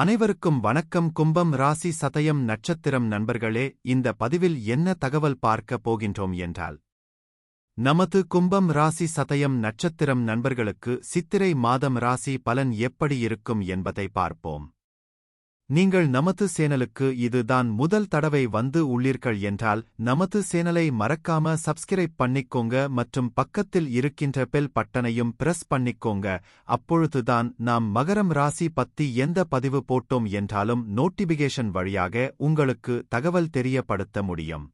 அனைவருக்கும் வணக்கம். கும்பம் ராசி சதயம் நட்சத்திரம் நண்பர்களே இந்த பதிவில் என்ன தகவல் பார்க்க போகின்றோம் என்றால் நமது கும்பம் ராசி சதயம் நட்சத்திரம் நண்பர்களுக்கு சித்திரை மாதம் ராசி பலன் எப்படி இருக்கும் என்பதை பார்ப்போம். நீங்கள் நமது சேனலுக்கு இதுதான் முதல் தடவை வந்து உள்ளீர்கள் என்றால் நமது சேனலை மறக்காம சப்ஸ்கிரைப் பண்ணிக்கோங்க மற்றும் பக்கத்தில் இருக்கின்ற பெல் பட்டனையும் பிரஸ் பண்ணிக்கோங்க. அப்பொழுதுதான் நாம் மகரம் ராசி பத்தி எந்த பதிவு போட்டோம் என்றாலும் நோட்டிபிகேஷன் வழியாக உங்களுக்கு தகவல் தெரியப்படுத்த முடியும்.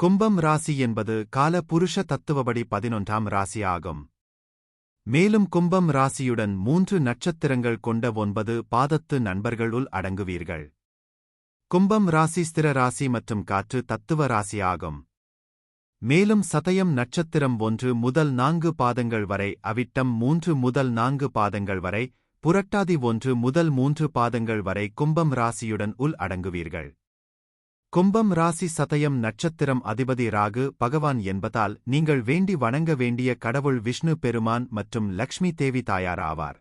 கும்பம் ராசி என்பது கால புருஷ தத்துவபடி பதினொன்றாம் ராசி ஆகும் மேலும் கும்பம் ராசியுடன் மூன்று நட்சத்திரங்கள் கொண்ட ஒன்பது பாதத்து நண்பர்களுள் அடங்குவீர்கள். கும்பம் ராசி ஸ்திர ராசி மற்றும் காற்று தத்துவ ராசி ஆகும் மேலும் சதயம் நட்சத்திரம் ஒன்று முதல் நான்கு பாதங்கள் வரை அவிட்டம் மூன்று முதல் நான்கு பாதங்கள் வரை புரட்டாதி ஒன்று முதல் மூன்று பாதங்கள் வரை கும்பம் ராசியுடன் உள் அடங்குவீர்கள். கும்பம் ராசி சதயம் நட்சத்திரம் அதிபதி ராகு பகவான் என்பதால் நீங்கள் வேண்டி வணங்க வேண்டிய கடவுள் விஷ்ணு பெருமான் மற்றும் லக்ஷ்மி தேவி தாயார் ஆவார்.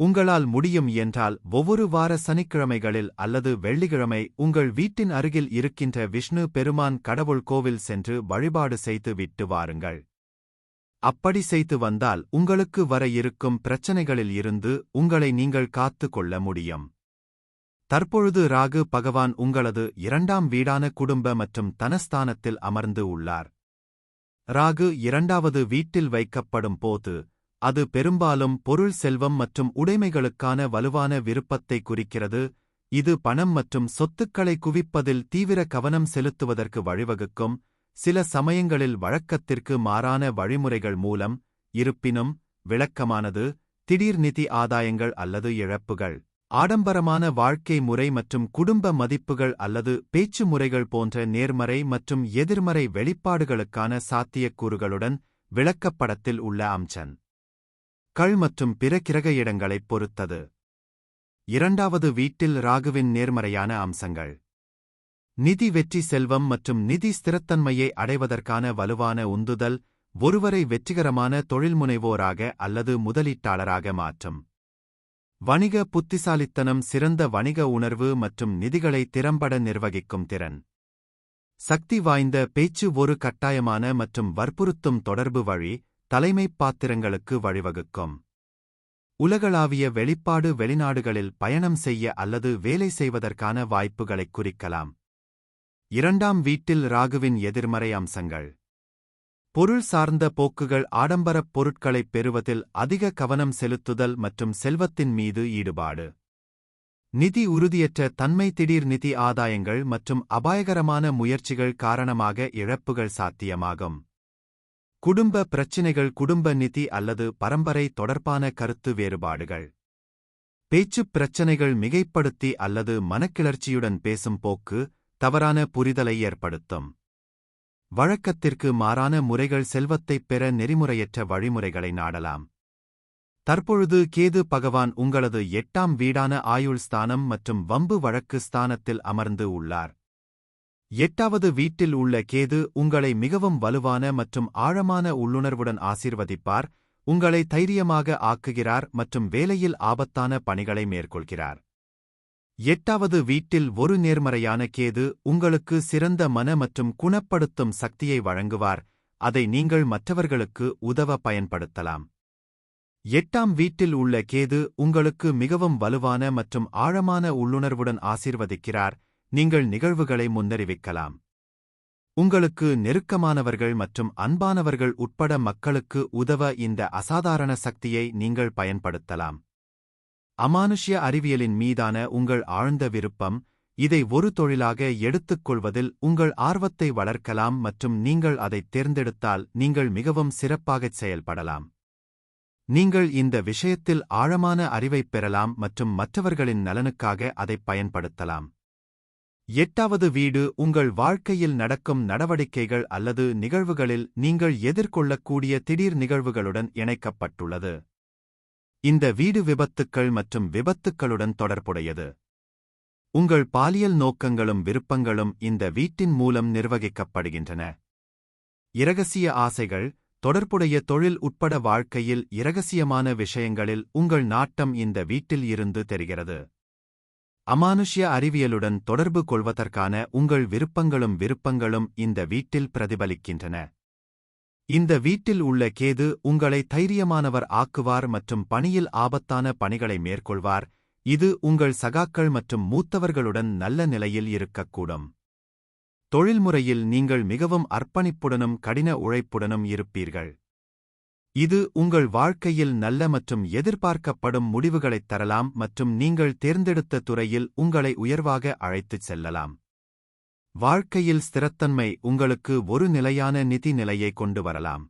உங்களால் முடியும் என்றால் ஒவ்வொரு வார சனிக்கிழமைகளில் அல்லது வெள்ளிக்கிழமை உங்கள் வீட்டின் அருகில் இருக்கின்ற விஷ்ணு பெருமான் கடவுள் கோவில் சென்று வழிபாடு செய்து விட்டு வாருங்கள். அப்படி செய்து வந்தால் உங்களுக்கு வர இருக்கும் பிரச்சனைகளில் இருந்து உங்களை நீங்கள் காத்து கொள்ள முடியும். தற்பொழுது ராகு பகவான் உங்களது இரண்டாம் வீடான குடும்ப மற்றும் தனஸ்தானத்தில் அமர்ந்து உள்ளார். ராகு இரண்டாவது வீட்டில் வைக்கப்படும் போது அது பெரும்பாலும் பொருள் செல்வம் மற்றும் உடைமைகளுக்கான வலுவான விருப்பத்தை குறிக்கிறது. இது பணம் மற்றும் சொத்துக்களை குவிப்பதில் தீவிர கவனம் செலுத்துவதற்கு வழிவகுக்கும். சில சமயங்களில் வழக்கத்திற்கு மாறான வழிமுறைகள் மூலம் இருப்பினும் விளக்கமானது திடீர் நிதி ஆதாயங்கள் அல்லது இழப்புகள். ஆடம்பரமான வாழ்க்கை முறை மற்றும் குடும்ப மதிப்புகள் அல்லது பேச்சு முறைகள் போன்ற நேர்மறை மற்றும் எதிர்மறை வெளிப்பாடுகளுக்கான சாத்தியக்கூறுகளுடன் விளக்கப்படத்தில் உள்ள அம்சன். கள் மற்றும் பிற கிரக இடங்களைப் பொறுத்தது. இரண்டாவது வீட்டில் ராகுவின் நேர்மறையான அம்சங்கள். நிதி வெற்றி செல்வம் மற்றும் நிதி ஸ்திரத்தன்மையை அடைவதற்கான வலுவான உந்துதல் ஒருவரை வெற்றிகரமான தொழில்முனைவோராக அல்லது முதலீட்டாளராக மாற்றும். வணிக புத்திசாலித்தனம் சிறந்த வணிக உணர்வு மற்றும் நிதிகளை திறம்பட நிர்வகிக்கும் திறன். சக்தி வாய்ந்த பேச்சு ஒரு கட்டாயமான மற்றும் வற்புறுத்தும் தொடர்பு வழி தலைமைப் பாத்திரங்களுக்கு வழிவகுக்கும். உலகளாவிய வெளிப்பாடு வெளிநாடுகளில் பயணம் செய்ய அல்லது வேலை செய்வதற்கான வாய்ப்புகளைக் குறிக்கலாம். இரண்டாம் வீட்டில் ராகுவின் எதிர்மறை அம்சங்கள். பொருள் சார்ந்த போக்குகள் ஆடம்பரப் பொருட்களைப் பெறுவதில் அதிக கவனம் செலுத்துதல் மற்றும் செல்வத்தின் மீது ஈடுபாடு. நிதி உறுதியற்ற தன்மை திடீர் நிதி ஆதாயங்கள் மற்றும் அபாயகரமான முயற்சிகள் காரணமாக இழப்புகள் சாத்தியமாகும். குடும்ப பிரச்சினைகள் குடும்ப நிதி அல்லது பரம்பரை தொடர்பான கருத்து வேறுபாடுகள். பேச்சுப் பிரச்சனைகள் மிகைப்படுத்தி அல்லது மனக்கிளர்ச்சியுடன் பேசும் போக்கு தவறான புரிதலை ஏற்படுத்தும். வழக்கத்திற்கு மாறான முறைகள் செல்வத்தைப் பெற நெறிமுறையற்ற வழிமுறைகளை நாடலாம். தற்பொழுது கேது பகவான் உங்களது எட்டாம் வீடான ஆயுள் ஸ்தானம் மற்றும் வம்பு வழக்கு ஸ்தானத்தில் அமர்ந்து உள்ளார். எட்டாவது வீட்டில் உள்ள கேது உங்களை மிகவும் வலுவான மற்றும் ஆழமான உள்ளுணர்வுடன் ஆசீர்வதிப்பார் உங்களை தைரியமாக ஆக்குகிறார் மற்றும் வேலையில் ஆபத்தான பணிகளை மேற்கொள்கிறார். எட்டாவது வீட்டில் ஒரு நேர்மறையான கேது உங்களுக்கு சிறந்த மன மற்றும் குணப்படுத்தும் சக்தியை வழங்குவார். அதை நீங்கள் மற்றவர்களுக்கு உதவ பயன்படுத்தலாம். எட்டாம் வீட்டில் உள்ள கேது உங்களுக்கு மிகவும் வலுவான மற்றும் ஆழமான உள்ளுணர்வுடன் ஆசீர்வதிக்கிறார். நீங்கள் நிகழ்வுகளை முன்னறிவிக்கலாம். உங்களுக்கு நெருக்கமானவர்கள் மற்றும் அன்பானவர்கள் உட்பட மக்களுக்கு உதவ இந்த அசாதாரண சக்தியை நீங்கள் பயன்படுத்தலாம். அமானுஷ்ய அறிவியலின் மீதான உங்கள் ஆழ்ந்த விருப்பம் இதை ஒரு தொழிலாக எடுத்துக்கொள்வதில் உங்கள் ஆர்வத்தை வளர்க்கலாம் மற்றும் நீங்கள் அதைத் தேர்ந்தெடுத்தால் நீங்கள் மிகவும் சிறப்பாகச் செயல்படலாம். நீங்கள் இந்த விஷயத்தில் ஆழமான அறிவைப் பெறலாம் மற்றும் மற்றவர்களின் நலனுக்காக அதைப் பயன்படுத்தலாம். எட்டாவது வீடு உங்கள் வாழ்க்கையில் நடக்கும் நடவடிக்கைகள் அல்லது நிகழ்வுகளில் நீங்கள் எதிர்கொள்ளக்கூடிய திடீர் நிகழ்வுகளுடன் இணைக்கப்பட்டுள்ளது. இந்த வீடு விபத்துக்கள் மற்றும் விபத்துக்களுடன் தொடர்புடையது. உங்கள் பாலியல் நோக்கங்களும் விருப்பங்களும் இந்த வீட்டின் மூலம் நிர்வகிக்கப்படுகின்றன. இரகசிய ஆசைகள் தொடர்புடைய தொழில் உட்பட வாழ்க்கையில் இரகசியமான விஷயங்களில் உங்கள் நாட்டம் இந்த வீட்டில் இருந்து தெரிகிறது. அமானுஷ்ய அறிவியலுடன் தொடர்பு கொள்வதற்கான உங்கள் விருப்பங்களும் விருப்பங்களும் இந்த வீட்டில் பிரதிபலிக்கின்றன. இந்த வீட்டில் உள்ள கேது உங்களை தைரியமானவர் ஆக்குவார் மற்றும் பணியில் ஆபத்தான பணிகளை மேற்கொள்வார். இது உங்கள் சகாக்கள் மற்றும் மூத்தவர்களுடன் நல்ல நிலையில் இருக்கக்கூடும். தொழில்முறையில் நீங்கள் மிகவும் அர்ப்பணிப்புடனும் கடின உழைப்புடனும் இருப்பீர்கள். இது உங்கள் வாழ்க்கையில் நல்ல மற்றும் எதிர்பார்க்கப்படும் முடிவுகளைத் தரலாம் மற்றும் நீங்கள் தேர்ந்தெடுத்த துறையில் உங்களை உயர்வாக அழைத்துச் செல்லலாம். வாழ்க்கையில் ஸ்திரத்தன்மை உங்களுக்கு ஒரு நிலையான நிதி நிலையை கொண்டு வரலாம்.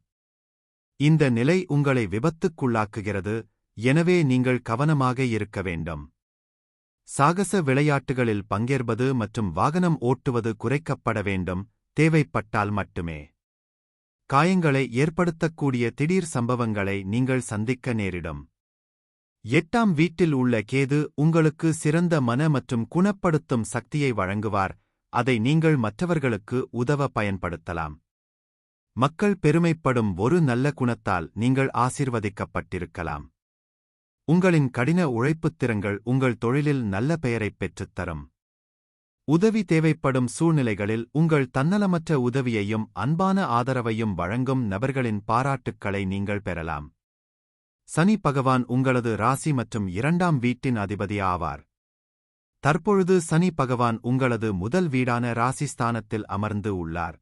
இந்த நிலை உங்களை விபத்துக்குள்ளாக்குகிறது எனவே நீங்கள் கவனமாக இருக்க வேண்டும். சாகச விளையாட்டுகளில் பங்கேற்பது மற்றும் வாகனம் ஓட்டுவது குறைக்கப்பட வேண்டும் தேவைப்பட்டால் மட்டுமே. காயங்களை ஏற்படுத்தக்கூடிய திடீர் சம்பவங்களை நீங்கள் சந்திக்க நேரிடும். எட்டாம் வீட்டில் உள்ள கேது உங்களுக்கு சிறந்த மன மற்றும் குணப்படுத்தும் சக்தியை வழங்குவார் அதை நீங்கள் மற்றவர்களுக்கு உதவ பயன்படுத்தலாம். மக்கள் பெருமைப்படும் ஒரு நல்ல குணத்தால் நீங்கள் ஆசிர்வதிக்கப்பட்டிருக்கலாம். உங்களின் கடின உழைப்புத் திறங்கள் உங்கள் தொழிலில் நல்ல பெயரைப் பெற்றுத்தரும் உதவி தேவைப்படும் சூழ்நிலைகளில் உங்கள் தன்னலமற்ற உதவியையும் அன்பான ஆதரவையும் வழங்கும் நபர்களின் பாராட்டுக்களை நீங்கள் பெறலாம். சனி பகவான் உங்களது ராசி மற்றும் இரண்டாம் வீட்டின் அதிபதி ஆவார். தற்பொழுது சனி பகவான் உங்களது முதல் வீடான ராசிஸ்தானத்தில் அமர்ந்து உள்ளார்.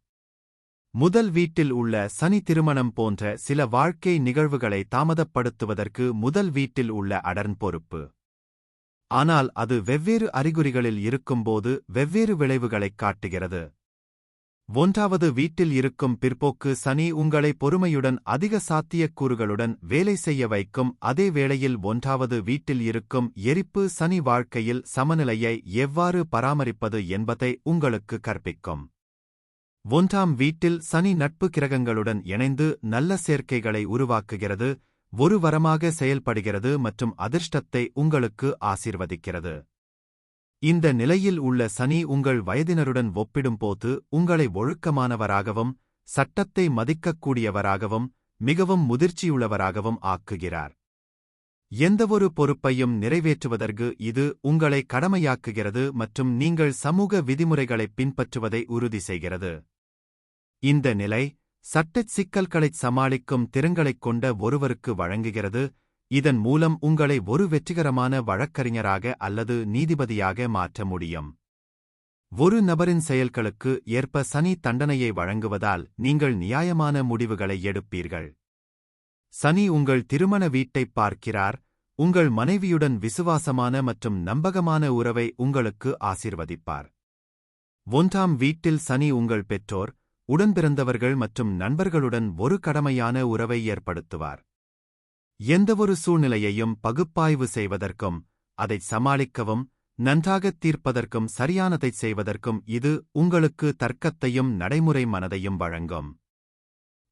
முதல் வீட்டில் உள்ள சனி திருமணம் போன்ற சில வாழ்க்கை நிகழ்வுகளை தாமதப்படுத்துவதற்கு முதல் வீட்டில் உள்ள அடர்ன் பொறுப்பு. ஆனால் அது வெவ்வேறு அறிகுறிகளில் இருக்கும்போது வெவ்வேறு விளைவுகளைக் காட்டுகிறது. ஒன்றாவது வீட்டில் இருக்கும் பிற்போக்கு சனி உங்களை பொறுமையுடன் அதிக சாத்தியக்கூறுகளுடன் வேலை செய்ய வைக்கும். அதே வேளையில் ஒன்றாவது வீட்டில் இருக்கும் எரிப்பு சனி வாழ்க்கையில் சமநிலையை எவ்வாறு பராமரிப்பது என்பதை உங்களுக்கு கற்பிக்கும். ஒன்றாம் வீட்டில் சனி நட்பு கிரகங்களுடன் இணைந்து நல்ல சேர்க்கைகளை உருவாக்குகிறது ஒரு வரமாக செயல்படுகிறது மற்றும் அதிர்ஷ்டத்தை உங்களுக்கு ஆசீர்வதிக்கிறது. இந்த நிலையில் உள்ள சனி உங்கள் வயதினருடன் ஒப்பிடும்போது உங்களை ஒழுக்கமானவராகவும் சட்டத்தை மதிக்கக்கூடியவராகவும் மிகவும் முதிர்ச்சியுள்ளவராகவும் ஆக்குகிறார். எந்தவொரு பொறுப்பையும் நிறைவேற்றுவதற்கு இது உங்களை கடமையாக்குகிறது மற்றும் நீங்கள் சமூக விதிமுறைகளைப் பின்பற்றுவதை உறுதி செய்கிறது. இந்த நிலை சட்டச் சிக்கல்களைச் சமாளிக்கும் திறங்களைக் கொண்ட ஒருவருக்கு வழங்குகிறது இதன் மூலம் உங்களை ஒரு வெற்றிகரமான வழக்கறிஞராக அல்லது நீதிபதியாக மாற்ற முடியும். ஒரு நபரின் செயல்களுக்கு ஏற்ப சனி தண்டனையை வழங்குவதால் நீங்கள் நியாயமான முடிவுகளை எடுப்பீர்கள். சனி உங்கள் திருமண வீட்டைப் பார்க்கிறார் உங்கள் மனைவியுடன் விசுவாசமான மற்றும் நம்பகமான உறவை உங்களுக்கு ஆசிர்வதிப்பார். ஒன்றாம் வீட்டில் சனி உங்கள் பெற்றோர் உடன்பிறந்தவர்கள் மற்றும் நண்பர்களுடன் ஒரு கடமையான உறவை ஏற்படுத்துவார். எந்தவொரு சூழ்நிலையையும் பகுப்பாய்வு செய்வதற்கும் அதைச் சமாளிக்கவும் நன்றாகத் தீர்ப்பதற்கும் சரியானதைச் செய்வதற்கும் இது உங்களுக்கு தர்க்கத்தையும் நடைமுறை மனதையும் வழங்கும்.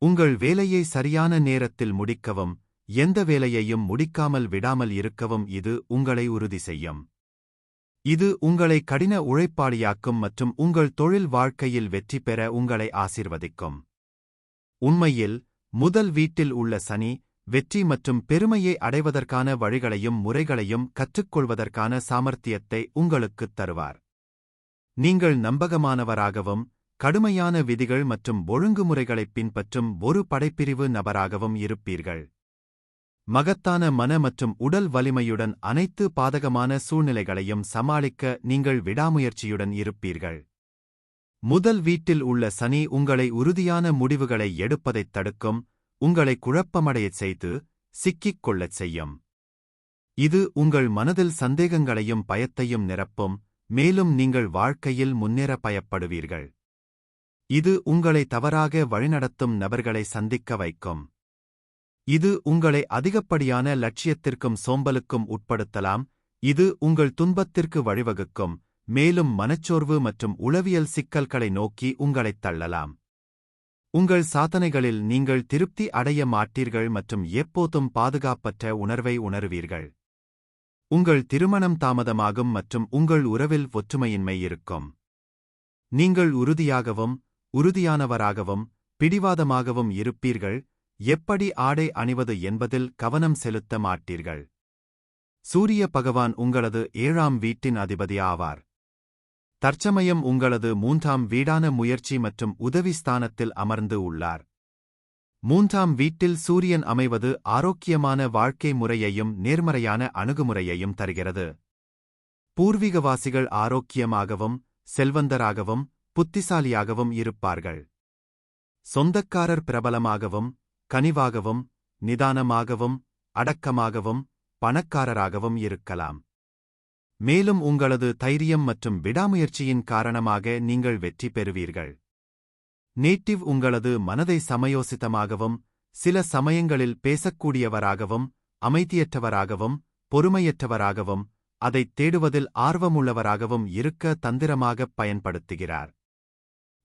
உங்கள் வேலையை சரியான நேரத்தில் முடிக்கவும் எந்த வேலையையும் முடிக்காமல் விடாமல் இருக்கவும் இது உங்களை உறுதி செய்யும். இது உங்களை கடின உழைப்பாளியாக்கும் மற்றும் உங்கள் தொழில் வாழ்க்கையில் வெற்றி பெற உங்களை ஆசிர்வதிக்கும். உண்மையில் முதல் வீட்டில் உள்ள சனி வெற்றி மற்றும் பெருமையை அடைவதற்கான வழிகளையும் முறைகளையும் கற்றுக்கொள்வதற்கான சாமர்த்தியத்தை உங்களுக்குத் தருவார். நீங்கள் நம்பகமானவராகவும் கடுமையான விதிகள் மற்றும் ஒழுங்குமுறைகளைப் பின்பற்றும் ஒரு படைப்பிரிவு நபராகவும் இருப்பீர்கள். மகத்தான மன மற்றும் உடல் வலிமையுடன் அனைத்து பாதகமான சூழ்நிலைகளையும் சமாளிக்க நீங்கள் விடாமுயற்சியுடன் இருப்பீர்கள். முதல் வீட்டில் உள்ள சனி உங்களை உறுதியான முடிவுகளை எடுப்பதைத் தடுக்கும் உங்களை குழப்பமடையச் செய்து சிக்கிக் கொள்ளச் செய்யும். இது உங்கள் மனதில் சந்தேகங்களையும் பயத்தையும் நிரப்பும் மேலும் நீங்கள் வாழ்க்கையில் முன்னேற பயப்படுவீர்கள். இது உங்களை தவறாக வழிநடத்தும் நபர்களை சந்திக்க வைக்கும். இது உங்களை அதிகப்படியான லட்சியத்திற்கும் சோம்பலுக்கும் உட்படுத்தலாம் இது உங்கள் துன்பத்திற்கு வழிவகுக்கும் மேலும் மனச்சோர்வு மற்றும் உளவியல் சிக்கல்களை நோக்கி உங்களைத் தள்ளலாம். உங்கள் சாதனைகளில் நீங்கள் திருப்தி அடைய மாட்டீர்கள் மற்றும் எப்போதும் பாதுகாப்பற்ற உணர்வை உணருவீர்கள். உங்கள் திருமணம் தாமதமாகும் மற்றும் உங்கள் உறவில் ஒற்றுமையின்மை இருக்கும். நீங்கள் உறுதியாகவும் உறுதியானவராகவும் பிடிவாதமாகவும் இருப்பீர்கள். எப்படி ஆடை அணிவது என்பதில் கவனம் செலுத்த மாட்டீர்கள். சூரிய பகவான் உங்களது ஏழாம் வீட்டின் அதிபதி ஆவார். தற்சமயம் உங்களது மூன்றாம் வீடான முயற்சி மற்றும் உதவி ஸ்தானத்தில் அமர்ந்து உள்ளார். மூன்றாம் வீட்டில் சூரியன் அமைவது ஆரோக்கியமான வாழ்க்கை முறையையும் நேர்மறையான அணுகுமுறையையும் தருகிறது. பூர்வீகவாசிகள் ஆரோக்கியமாகவும் செல்வந்தராகவும் புத்திசாலியாகவும் இருப்பார்கள். சொந்தக்காரர் பிரபலமாகவும் கனிவாகவும் நிதானமாகவும் அடக்கமாகவும் பணக்காரராகவும் இருக்கலாம். மேலும் உங்களது தைரியம் மற்றும் விடாமுயற்சியின் காரணமாக நீங்கள் வெற்றி பெறுவீர்கள். நேட்டிவ் உங்களது மனதை சமயோசித்தமாகவும் சில சமயங்களில் பேசக்கூடியவராகவும் அமைதியற்றவராகவும் பொறுமையற்றவராகவும் அதைத் தேடுவதில் ஆர்வமுள்ளவராகவும் இருக்க தந்திரமாகப் பயன்படுத்துகிறார்.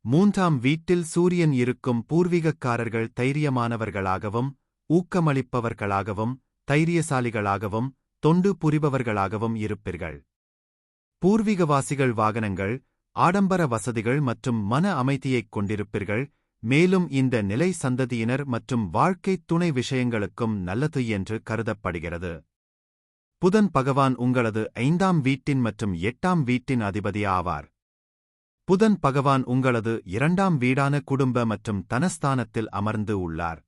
மூன்றாம் வீட்டில் சூரியன் இருக்கும் பூர்வீகக்காரர்கள் தைரியமானவர்களாகவும் ஊக்கமளிப்பவர்களாகவும் தைரியசாலிகளாகவும் தொண்டு புரிபவர்களாகவும் இருப்பீர்கள். பூர்வீகவாசிகள் வாகனங்கள் ஆடம்பர வசதிகள் மற்றும் மன அமைதியைக் கொண்டிருப்பீர்கள். மேலும் இந்த நிலை சந்ததியினர் மற்றும் வாழ்க்கை துணை விஷயங்களுக்கும் நல்லது என்று கருதப்படுகிறது. புதன் பகவான் உங்களது ஐந்தாம் வீட்டின் மற்றும் எட்டாம் வீட்டின் அதிபதி ஆவார். புதன் பகவான் உங்களது இரண்டாம் வீடான குடும்ப மற்றும் தனஸ்தானத்தில் அமர்ந்து உள்ளார்.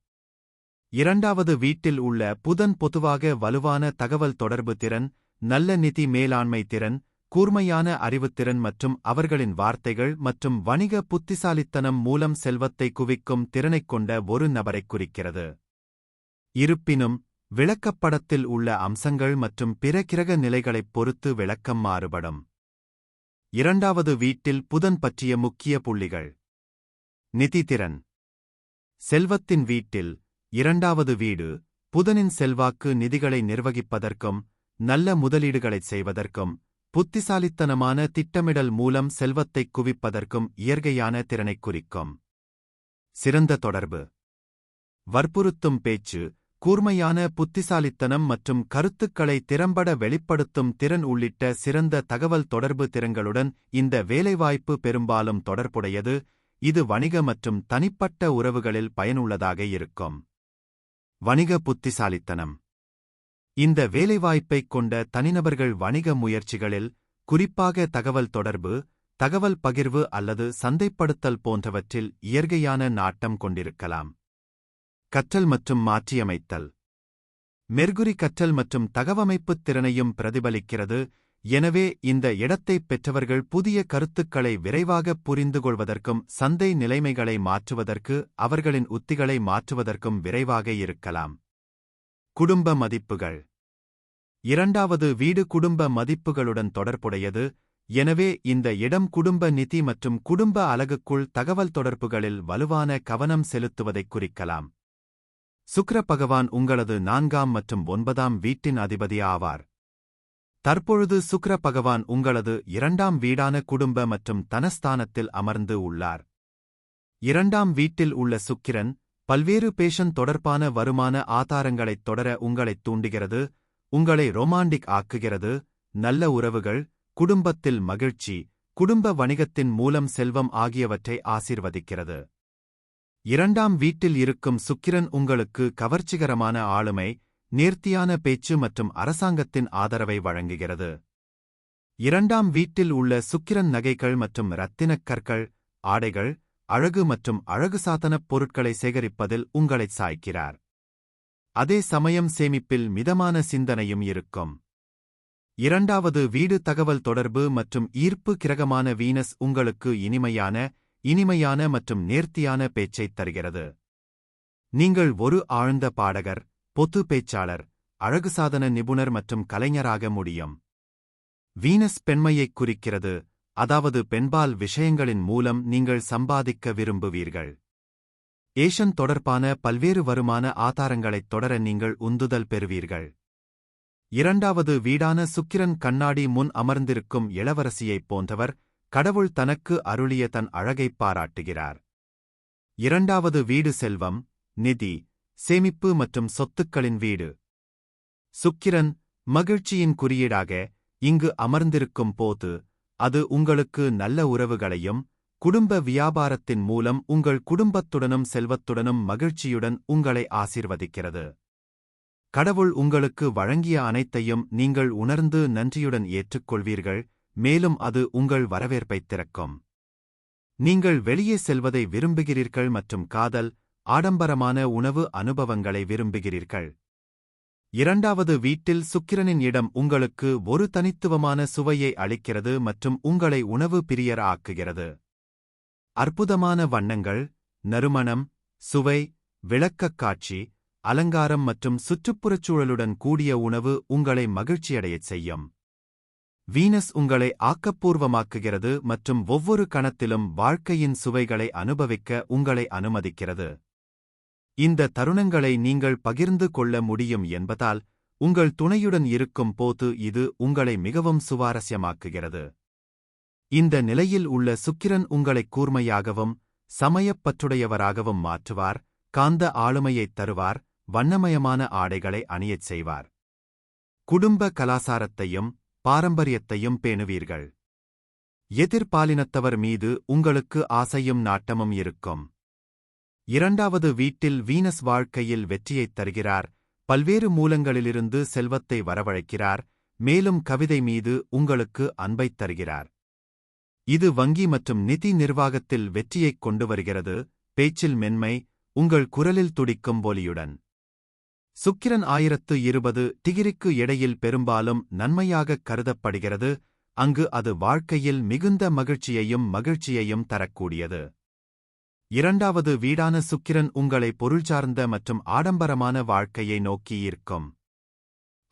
இரண்டாவது வீட்டில் உள்ள புதன் பொதுவாக வலுவான தகவல் தொடர்பு திறன் நல்ல நிதி மேலாண்மை திறன் கூர்மையான அறிவுத்திறன் மற்றும் அவர்களின் வார்த்தைகள் மற்றும் வணிக புத்திசாலித்தனம் மூலம் செல்வத்தை குவிக்கும் திறனைக் கொண்ட ஒரு நபரைக் குறிக்கிறது. இருப்பினும் விளக்கப்படத்தில் உள்ள அம்சங்கள் மற்றும் பிற கிரக நிலைகளைப் பொறுத்து விளக்கம் மாறுபடும். இரண்டாவது வீட்டில் புதன் பற்றிய முக்கிய புள்ளிகள். நிதித்திறன் செல்வத்தின் வீட்டில் இரண்டாவது வீடு புதனின் செல்வாக்கு நிதிகளை நிர்வகிப்பதற்கும் நல்ல முதலீடுகளைச் செய்வதற்கும் புத்திசாலித்தனமான திட்டமிடல் மூலம் செல்வத்தைக் குவிப்பதற்கும் இயற்கையான திறனைக் குறிக்கும். சிறந்த தொடர்பு. வற்புறுத்தும் பேச்சு கூர்மையான புத்திசாலித்தனம் மற்றும் கருத்துக்களை திறம்பட வெளிப்படுத்தும் திறன் உள்ளிட்ட சிறந்த தகவல் தொடர்பு திறன்களுடன் இந்த வேலைவாய்ப்பு பெரும்பாலும் தொடர்புடையது இது வணிக மற்றும் தனிப்பட்ட உறவுகளில் பயனுள்ளதாக இருக்கும். வணிக புத்திசாலித்தனம். இந்த வேலைவாய்ப்பைக் கொண்ட தனிநபர்கள் வணிக முயற்சிகளில் குறிப்பாக தகவல் தொடர்பு தகவல் பகிர்வு அல்லது சந்தைப்படுத்தல் போன்றவற்றில் இயற்கையான நாட்டம் கொண்டிருக்கலாம். கற்றல் மற்றும் மாற்றியமைத்தல். மெர்குரி கற்றல் மற்றும் தகவமைப்புத் திறனையும் பிரதிபலிக்கிறது எனவே இந்த இடத்தைப் பெற்றவர்கள் புதிய கருத்துக்களை விரைவாகப் புரிந்துகொள்வதற்கும் சந்தை நிலைமைகளை மாற்றுவதற்கு அவர்களின் உத்திகளை மாற்றுவதற்கும் விரைவாக இருக்கலாம். குடும்ப மதிப்புகள். இரண்டாவது வீடு குடும்ப மதிப்புகளுடன் தொடர்புடையது. எனவே இந்த இடம் குடும்ப நிதி மற்றும் குடும்ப அலகுக்குள் தகவல் தொடர்புகளில் வலுவான கவனம் செலுத்துவதைக் குறிக்கலாம். சுக்ர பகவான் உங்களது நான்காம் மற்றும் ஒன்பதாம் வீட்டின் அதிபதி ஆவார். தற்பொழுது சுக்ர பகவான் உங்களது இரண்டாம் வீடான குடும்ப மற்றும் தனஸ்தானத்தில் அமர்ந்து உள்ளார். இரண்டாம் வீட்டில் உள்ள சுக்கிரன் பல்வேறு பேஷன் தொடர்பான வருமான ஆதாரங்களைத் தொடர உங்களைத் தூண்டுகிறது உங்களை ரொமாண்டிக் ஆக்குகிறது நல்ல உறவுகள் குடும்பத்தில் மகிழ்ச்சி குடும்ப வணிகத்தின் மூலம் செல்வம் ஆகியவற்றை ஆசீர்வதிக்கிறது. இரண்டாம் வீட்டில் இருக்கும் சுக்கிரன் உங்களுக்கு கவர்ச்சிகரமான ஆளுமை நேர்த்தியான பேச்சு மற்றும் அரசாங்கத்தின் ஆதரவை வழங்குகிறது. இரண்டாம் வீட்டில் உள்ள சுக்கிரன் நகைகள் மற்றும் இரத்தினக் கற்கள் ஆடைகள் அழகு மற்றும் அழகு சாதனப் பொருட்களை சேகரிப்பதில் உங்களைச் சாய்க்கிறார். அதே சமயம் சேமிப்பில் மிதமான சிந்தனையும் இருக்கும். இரண்டாவது வீடு தகவல் தொடர்பு மற்றும் ஈர்ப்பு கிரகமான வீனஸ் உங்களுக்கு இனிமையான இனிமையான மற்றும் நேர்த்தியான பேச்சைத் தருகிறது. நீங்கள் ஒரு ஆழ்ந்த பாடகர் பொத்து பேச்சாளர் அழகு சாதன நிபுணர் மற்றும் கலைஞராக முடியும். வீனஸ் பெண்மையைக் குறிக்கிறது அதாவது பெண்பால் விஷயங்களின் மூலம் நீங்கள் சம்பாதிக்க விரும்புவீர்கள். ஏஷன் தொடர்பான பல்வேறு வருமான ஆதாரங்களைத் தொடர நீங்கள் உந்துதல் பெறுவீர்கள். இரண்டாவது வீடான சுக்கிரன் கண்ணாடி முன் அமர்ந்திருக்கும் இளவரசியைப் போன்றவர் கடவுள் தனக்கு அருளிய தன் அழகைப் பாராட்டுகிறார். இரண்டாவது வீடு செல்வம் நிதி சேமிப்பு மற்றும் சொத்துக்களின் வீடு. சுக்கிரன் மகிழ்ச்சியின் குறியீடாக இங்கு அமர்ந்திருக்கும் போது அது உங்களுக்கு நல்ல உறவுகளையும் குடும்ப வியாபாரத்தின் மூலம் உங்கள் குடும்பத்துடனும் செல்வத்துடனும் மகிழ்ச்சியுடன் உங்களை ஆசீர்வதிக்கிறது. கடவுள் உங்களுக்கு வழங்கிய அனைத்தையும் நீங்கள் உணர்ந்து நன்றியுடன் ஏற்றுக்கொள்வீர்கள் மேலும் அது உங்கள் வரவேற்பைத் திறக்கும். நீங்கள் வெளியே செல்வதை விரும்புகிறீர்கள் மற்றும் காதல் ஆடம்பரமான உணவு அனுபவங்களை விரும்புகிறீர்கள். இரண்டாவது வீட்டில் சுக்கிரனின் இடம் உங்களுக்கு ஒரு தனித்துவமான சுவையை அளிக்கிறது மற்றும் உங்களை உணவு பிரியர் ஆக்குகிறது. அற்புதமான வண்ணங்கள் நறுமணம் சுவை விளக்கக் காட்சி அலங்காரம் மற்றும் சுற்றுப்புறச் சூழலுடன் கூடிய உணவு உங்களை மகிழ்ச்சியடையச் செய்யும். வீனஸ் உங்களை ஆக்கப்பூர்வமாக்குகிறது மற்றும் ஒவ்வொரு கணத்திலும் வாழ்க்கையின் சுவைகளை அனுபவிக்க உங்களை அனுமதிக்கிறது. இந்த தருணங்களை நீங்கள் பகிர்ந்து கொள்ள முடியும் என்பதால் உங்கள் துணையுடன் இருக்கும் போது இது உங்களை மிகவும் சுவாரஸ்யமாக்குகிறது. இந்த நிலையில் உள்ள சுக்கிரன் உங்களைக் கூர்மையாகவும் சமயப்பற்றுடையவராகவும் மாற்றுவார் காந்த ஆளுமையைத் தருவார் வண்ணமயமான ஆடைகளை அணியச் செய்வார். குடும்ப கலாசாரத்தையும் பாரம்பரியத்தையும் பேணுவீர்கள். எதிர்பாலினத்தவர் மீது உங்களுக்கு ஆசையும் நாட்டமும் இருக்கும். இரண்டாவது வீட்டில் வீனஸ் வாழ்க்கையில் வெற்றியைத் தருகிறார். பல்வேறு மூலங்களிலிருந்து செல்வத்தை வரவழைக்கிறார். மேலும் கவிதை மீது உங்களுக்கு அன்பைத் தருகிறார். இது வங்கி மற்றும் நிதி நிர்வாகத்தில் வெற்றியைக் கொண்டு வருகிறது. பேச்சில் மென்மை உங்கள் குரலில் துடிக்கும் ஒலியுடன். சுக்கிரன் ஆயிரத்து இருபது டிகிரிக்கு இடையில் பெரும்பாலும் நன்மையாகக் கருதப்படுகிறது. அங்கு அது வாழ்க்கையில் மிகுந்த மகிழ்ச்சியையும் மகிழ்ச்சியையும் தரக்கூடியது. இரண்டாவது வீடான சுக்கிரன் உங்களை பொருள்சார்ந்த மற்றும் ஆடம்பரமான வாழ்க்கையை நோக்கி ஈர்க்கும்.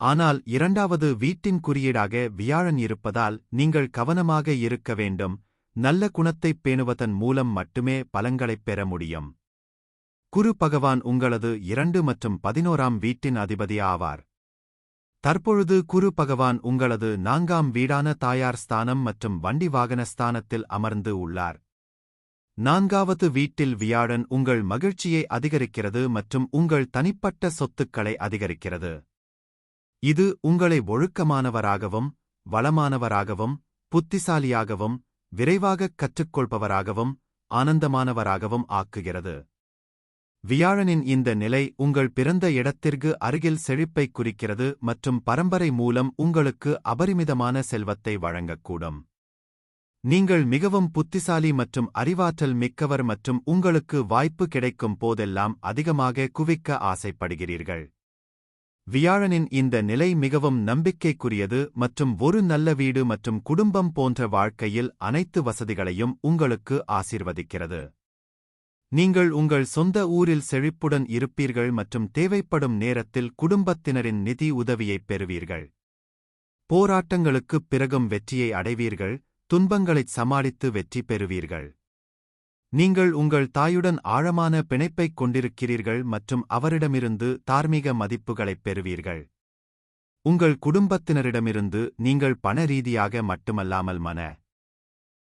ஆனால் இரண்டாவது வீட்டின் குறியீடாக வியாழன் இருப்பதால் நீங்கள் கவனமாக இருக்க வேண்டும். நல்ல குணத்தைப் பேணுவதன் மூலம் மட்டுமே பலங்களைப் பெற முடியும். குரு பகவான் உங்களது இரண்டு மற்றும் பதினோராம் வீட்டின் அதிபதி ஆவார். தற்பொழுது குரு பகவான் உங்களது நான்காம் வீடான தாயார் ஸ்தானம் மற்றும் வண்டி வாகன ஸ்தானத்தில் அமர்ந்து உள்ளார். நான்காவது வீட்டில் வியாழன் உங்கள் மகிழ்ச்சியை அதிகரிக்கிறது மற்றும் உங்கள் தனிப்பட்ட சொத்துக்களை அதிகரிக்கிறது. இது உங்களை ஒழுக்கமானவராகவும் வளமானவராகவும் புத்திசாலியாகவும் விரைவாகக் கற்றுக்கொள்பவராகவும் ஆனந்தமானவராகவும் ஆக்குகிறது. வியாழனின் இந்த நிலை உங்கள் பிறந்த இடத்திற்கு அருகில் செழிப்பைக் குறிக்கிறது மற்றும் பரம்பரை மூலம் உங்களுக்கு அபரிமிதமான செல்வத்தை வழங்கக்கூடும். நீங்கள் மிகவும் புத்திசாலி மற்றும் அறிவாற்றல் மிக்கவர் மற்றும் உங்களுக்கு வாய்ப்பு கிடைக்கும் போதெல்லாம் அதிகமாக குவிக்க ஆசைப்படுகிறீர்கள். வியாழனின் இந்த நிலை மிகவும் நம்பிக்கைக்குரியது மற்றும் ஒரு நல்ல வீடு மற்றும் குடும்பம் போன்ற வாழ்க்கையில் அனைத்து வசதிகளையும் உங்களுக்கு ஆசீர்வதிக்கிறது. நீங்கள் உங்கள் சொந்த ஊரில் செழிப்புடன் இருப்பீர்கள் மற்றும் தேவைப்படும் நேரத்தில் குடும்பத்தினரின் நிதி உதவியைப் பெறுவீர்கள். போராட்டங்களுக்குப் பிறகும் வெற்றியை அடைவீர்கள். துன்பங்களைச் சமாளித்து வெற்றி பெறுவீர்கள். நீங்கள் உங்கள் தாயுடன் ஆழமான பிணைப்பைக் கொண்டிருக்கிறீர்கள் மற்றும் அவரிடமிருந்து தார்மீக மதிப்புகளைப் பெறுவீர்கள். உங்கள் குடும்பத்தினரிடமிருந்து நீங்கள் பண ரீதியாக மட்டுமல்லாமல் மன